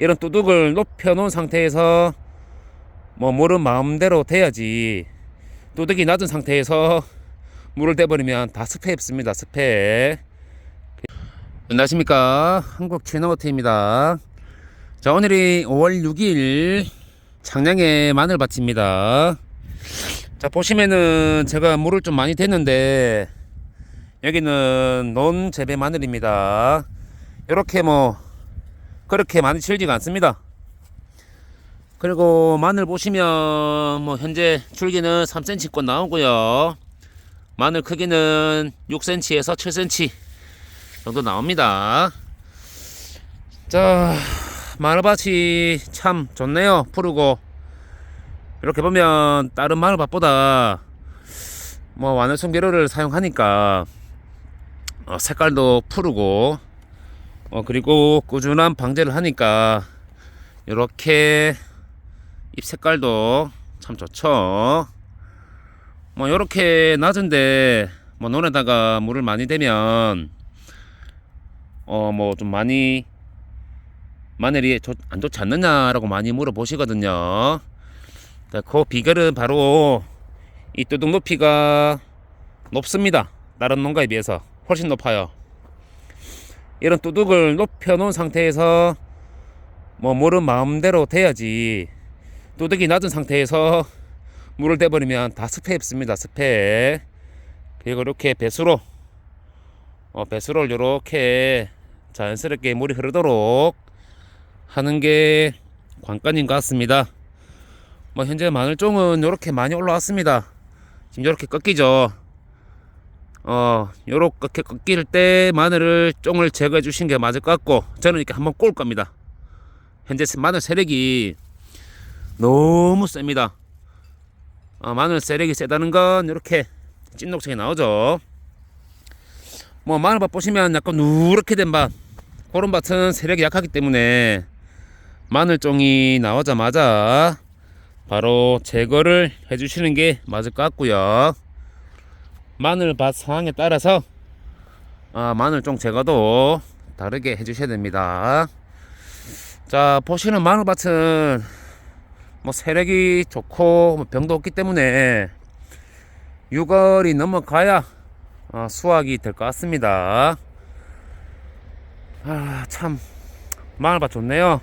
이런 뚜둑을 높여 놓은 상태에서 뭐 물은 마음대로 돼야지 뚜둑이 낮은 상태에서 물을 떼버리면 다 스페입습니다. 스페 안녕하십니까? 한국 최너워트입니다. 자 오늘이 5월 6일 창녕의 마늘밭입니다. 자 보시면은 제가 물을 좀 많이 댔는데 여기는 논 재배 마늘입니다. 이렇게 뭐 그렇게 많이 질지가 않습니다. 그리고 마늘 보시면 뭐 현재 줄기는 3cm권 나오고요. 마늘 크기는 6cm에서 7cm 정도 나옵니다. 자 마늘밭이 참 좋네요. 푸르고. 이렇게 보면 다른 마늘밭보다 뭐 완화성 비료를 사용하니까 어, 색깔도 푸르고 어, 그리고 꾸준한 방제를 하니까 이렇게 잎 색깔도 참 좋죠? 뭐 이렇게 낮은데 뭐 논에다가 물을 많이 대면 어 뭐 좀 많이 마늘이 좋- 안 좋지 않느냐라고 많이 물어보시거든요. 자, 그 비결은 바로 이 뚜둑 높이가 높습니다. 다른 농가에 비해서 훨씬 높아요 이런 뚜둑을 높여 놓은 상태에서 뭐 물은 마음대로 돼야지 뚜둑이 낮은 상태에서 물을 떼버리면 다 스페입습니다 스페 그리고 이렇게 배수로 어, 배수로를 이렇게 자연스럽게 물이 흐르도록 하는 게 관건인 것 같습니다. 뭐 현재 마늘종은 이렇게 많이 올라왔습니다. 지금 이렇게 꺾이죠 어 요렇게 꺾일 때 마늘을 종을 제거해 주신 게 맞을 것 같고 저는 이렇게 한번 꼴 겁니다. 현재 마늘 세력이 너무 셉니다. 어, 마늘 세력이 세다는 건 이렇게 찐녹색이 나오죠. 뭐 마늘밭 보시면 약간 누렇게 된밭 그런 밭은 세력이 약하기 때문에 마늘종이 나오자마자 바로 제거를 해주시는 게 맞을 것 같고요 마늘밭 상황에 따라서 아, 마늘종 제거도 다르게 해주셔야 됩니다. 자 보시는 마늘밭은 뭐 세력이 좋고 뭐 병도 없기 때문에 6월이 넘어가야 어, 수확이 될 것 같습니다. 아 참 마늘밭 좋네요.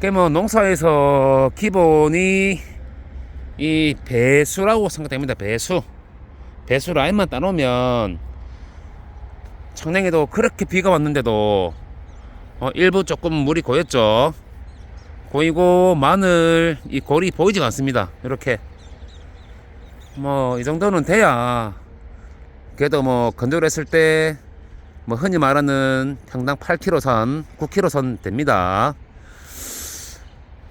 그뭐 농사에서 기본이 이 배수라고 생각됩니다. 배수 배수 라인만 따놓으면 청량에도 그렇게 비가 왔는데도 어, 일부 조금 물이 고였죠. 고이고 마늘 이 골이 보이지가 않습니다. 이렇게. 뭐 이 정도는 돼야 그래도 뭐 건조했을 때 뭐 흔히 말하는 평당 8kg 선 9kg 선 됩니다.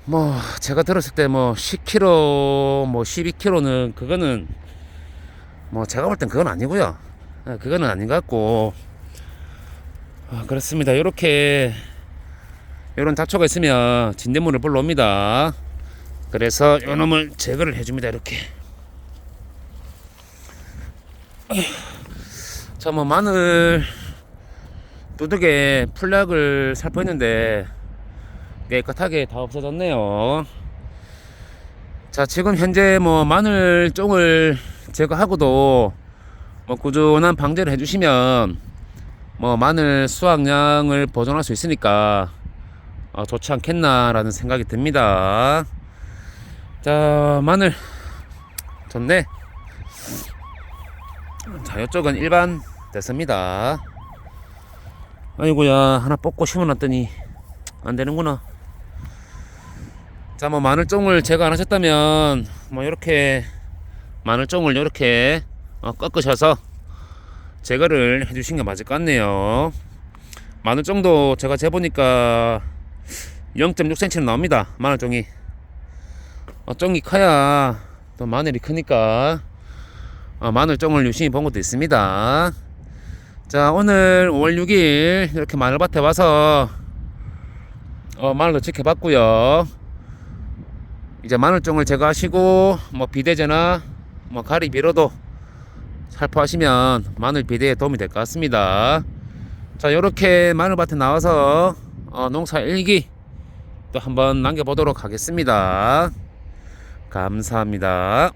뭐 제가 들었을 때 뭐 10kg 뭐 12kg는 그거는 뭐 제가 볼 땐 그건 아니고요. 아, 그거는 아닌 것 같고. 아, 그렇습니다. 이렇게 이런 잡초가 있으면 진딧물을 불러옵니다. 그래서 요놈을 제거를 해줍니다 이렇게. 자 뭐 마늘 두둑에 풀약을 살포했는데 깨끗하게 다 없어졌네요. 자 지금 현재 뭐 마늘 종을 제거하고도 뭐 꾸준한 방제를 해주시면 뭐 마늘 수확량을 보존할 수 있으니까 어, 좋지 않겠나라는 생각이 듭니다. 자, 마늘 좋네. 자, 이쪽은 일반 됐습니다. 아이고야, 하나 뽑고 심어놨더니 안 되는구나. 자, 뭐 마늘종을 제거 안 하셨다면 뭐 이렇게 마늘종을 이렇게 어, 꺾으셔서 제거를 해주신 게 맞을 것 같네요. 마늘종도 제가 재보니까 0.6cm 나옵니다. 마늘종이. 어, 종이 커야 또 마늘이 크니까 어, 마늘종을 유심히 본 것도 있습니다. 자, 오늘 5월 6일 이렇게 마늘밭에 와서 어, 마늘도 지켜봤고요. 이제 마늘종을 제거하시고 뭐 비대제나 뭐 가리비로도 살포하시면 마늘 비대에 도움이 될 것 같습니다. 자, 이렇게 마늘밭에 나와서 어, 농사 일기 또 한번 남겨보도록 하겠습니다. 감사합니다.